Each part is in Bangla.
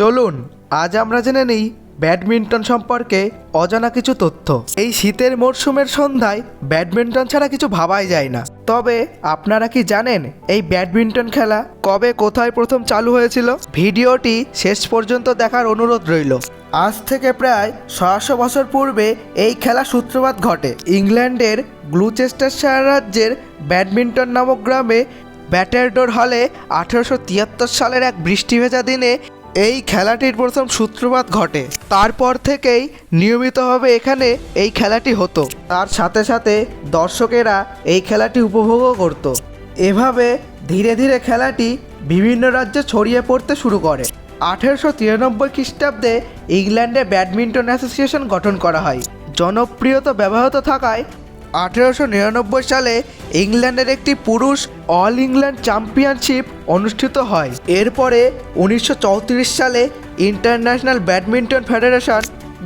চলুন, আজ আমরা জেনে নিই ব্যাডমিন্টন সম্পর্কে অজানা কিছু তথ্য। এই শীতের মরশুমের সন্ধ্যায় ব্যাডমিন্টন ছাড়া কিছু ভাবাই যায় না। তবে আপনারা কি জানেন এই ব্যাডমিন্টন খেলা কবে কোথায় প্রথম চালু হয়েছিল? ভিডিওটি শেষ পর্যন্ত দেখার অনুরোধ রইল। আজ থেকে প্রায় ছয়শো বছর পূর্বে এই খেলা সূত্রপাত ঘটে। ইংল্যান্ডের গ্লুচেস্টারশায়ার রাজ্যের ব্যাডমিন্টন নামক গ্রামে ব্যাটারডোর হলে আঠেরোশো তিয়াত্তর সালের এক বৃষ্টি ভেজা দিনে এই খেলাটির প্রথম সূত্রপাত ঘটে। তারপর থেকেই নিয়মিতভাবে এখানে এই খেলাটি হতো। তার সাথে সাথে দর্শকেরা এই খেলাটি উপভোগও করত। এভাবে ধীরে ধীরে খেলাটি বিভিন্ন রাজ্যে ছড়িয়ে পড়তে শুরু করে। আঠেরোশো তিরানব্বই খ্রিস্টাব্দে ইংল্যান্ডে ব্যাডমিন্টন অ্যাসোসিয়েশন গঠন করা হয়। জনপ্রিয়তা ব্যবহৃত থাকায় আঠেরোশো নিরানব্বই সালে ইংল্যান্ডের একটি পুরুষ অল ইংল্যান্ড চ্যাম্পিয়নশিপ অনুষ্ঠিত হয়। এরপরে উনিশশো চৌত্রিশ সালে ইন্টারন্যাশনাল ব্যাডমিন্টন ফেডারেশন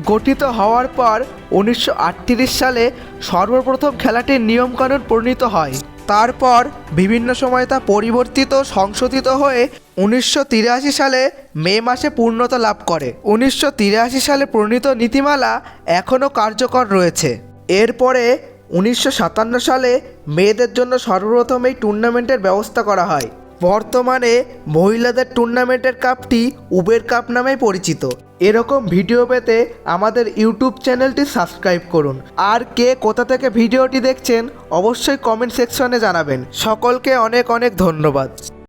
গঠিত হওয়ার পর উনিশশো আটত্রিশ সালে সর্বপ্রথম খেলাটির নিয়মকানুন প্রণীত হয়। তারপর বিভিন্ন সময় তা পরিবর্তিত, সংশোধিত হয়ে উনিশশো তিরাশি সালে মে মাসে পূর্ণতা লাভ করে। উনিশশো তিরাশি সালে প্রণীত নীতিমালা এখনও কার্যকর রয়েছে। এরপরে উনিশশো সাতান্ন সালে মেয়েদের জন্য সর্বপ্রথম এই টুর্নামেন্টের ব্যবস্থা করা হয়। বর্তমানে মহিলাদের টুর্নামেন্টের কাপটি উবের কাপ নামে পরিচিত। এরকম ভিডিও পেতে আমাদের ইউটিউব চ্যানেলটি সাবস্ক্রাইব করুন। আর কে কোথা থেকে ভিডিওটি দেখছেন, অবশ্যই কমেন্ট সেকশনে জানাবেন। সকলকে অনেক অনেক ধন্যবাদ।